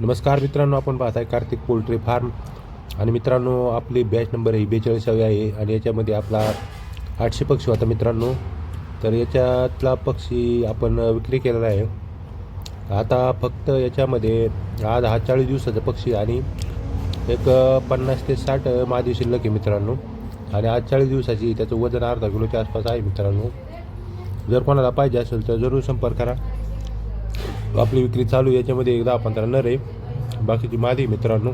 नमस्कार मित्रांनो आपण पाहत आहे कार्तिक पोल्ट्री फार्म. आणि मित्रांनो आपली बॅच नंबर ही बेचाळीसावी आहे आणि याच्यामध्ये आपला आठशे पक्षी होता मित्रांनो. तर याच्यातला पक्षी आपण विक्री केलेला आहे. आता फक्त याच्यामध्ये आज हा चाळीस दिवसाचा पक्षी आणि एक पन्नास ते साठ मादी शिल्लक आहे मित्रांनो. आणि आज चाळीस दिवसाची त्याचं वजन अर्धा किलोच्या आसपास आहे मित्रांनो. जर कोणाला पाहिजे असेल तर जरूर संपर्क करा. आपली विक्री चालू आहे याच्यामध्ये एक दहा पंधरा नर आहे. बाकीची मादी आहे मित्रांनो.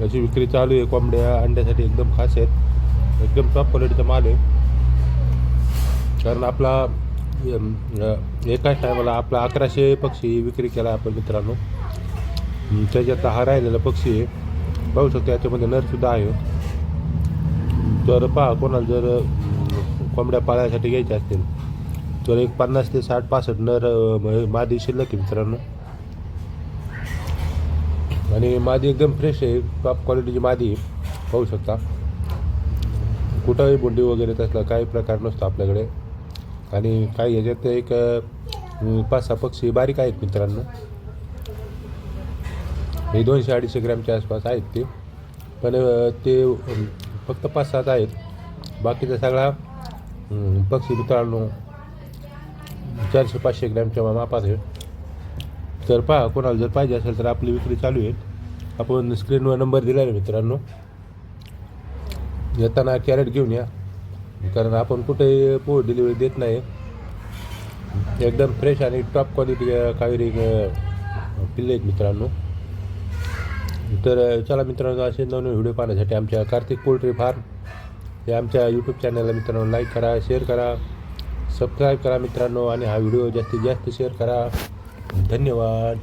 याची विक्री चालू आहे कोंबड्या अंड्यासाठी एकदम खास आहेत. एकदम टॉप क्वालिटीचा माल आहे. कारण आपला एकाच टायमाला आपला अकराशे पक्षी विक्री केला आपण मित्रांनो. त्याच्यात हा राहिलेला पक्षी आहे. पाहू शकतो याच्यामध्ये नरसुद्धा आहे. तर पहा कोणाला जर कोंबड्या पाळण्यासाठी घ्यायच्या असतील तर एक पन्नास ते साठ पासष्ट नर मादी शिल्लक आहे मित्रांनो. आणि मादी एकदम फ्रेश आहे. टॉप क्वालिटीची मादी पाहू शकता. कुठंही बोंडी वगैरे तसला काही प्रकार नसतो आपल्याकडे. आणि काही याच्यात एक पाच सहा पक्षी बारीक आहेत मित्रांनो. हे दोनशे अडीचशे ग्रॅमच्या आसपास आहेत ते. पण ते फक्त पाच सात आहेत. बाकीचा सगळा पक्षी मित्रांनो चारशे पाचशे ग्रॅमच्या मापात आहे. तर पहा कोणाला जर पाहिजे असेल तर आपली विक्री चालू आहे. आपण स्क्रीनवर नंबर दिला आहे मित्रांनो. येताना कॅरेट घेऊन या. कारण आपण कुठे पो डिलिव्हरी देत नाही. एकदम फ्रेश आणि टॉप क्वालिटी कावेरी पिल्ले आहेत मित्रांनो. तर चला मित्रांनो असे नवीन व्हिडिओ पाहण्यासाठी आमच्या कार्तिक पोल्ट्री फार्म हे आमच्या यूट्यूब चॅनलला मित्रांनो लाईक करा शेअर करा. सबस्क्राईब करा मित्रांनो आणि हा व्हिडिओ जास्तीत जास्त शेअर करा. धन्यवाद.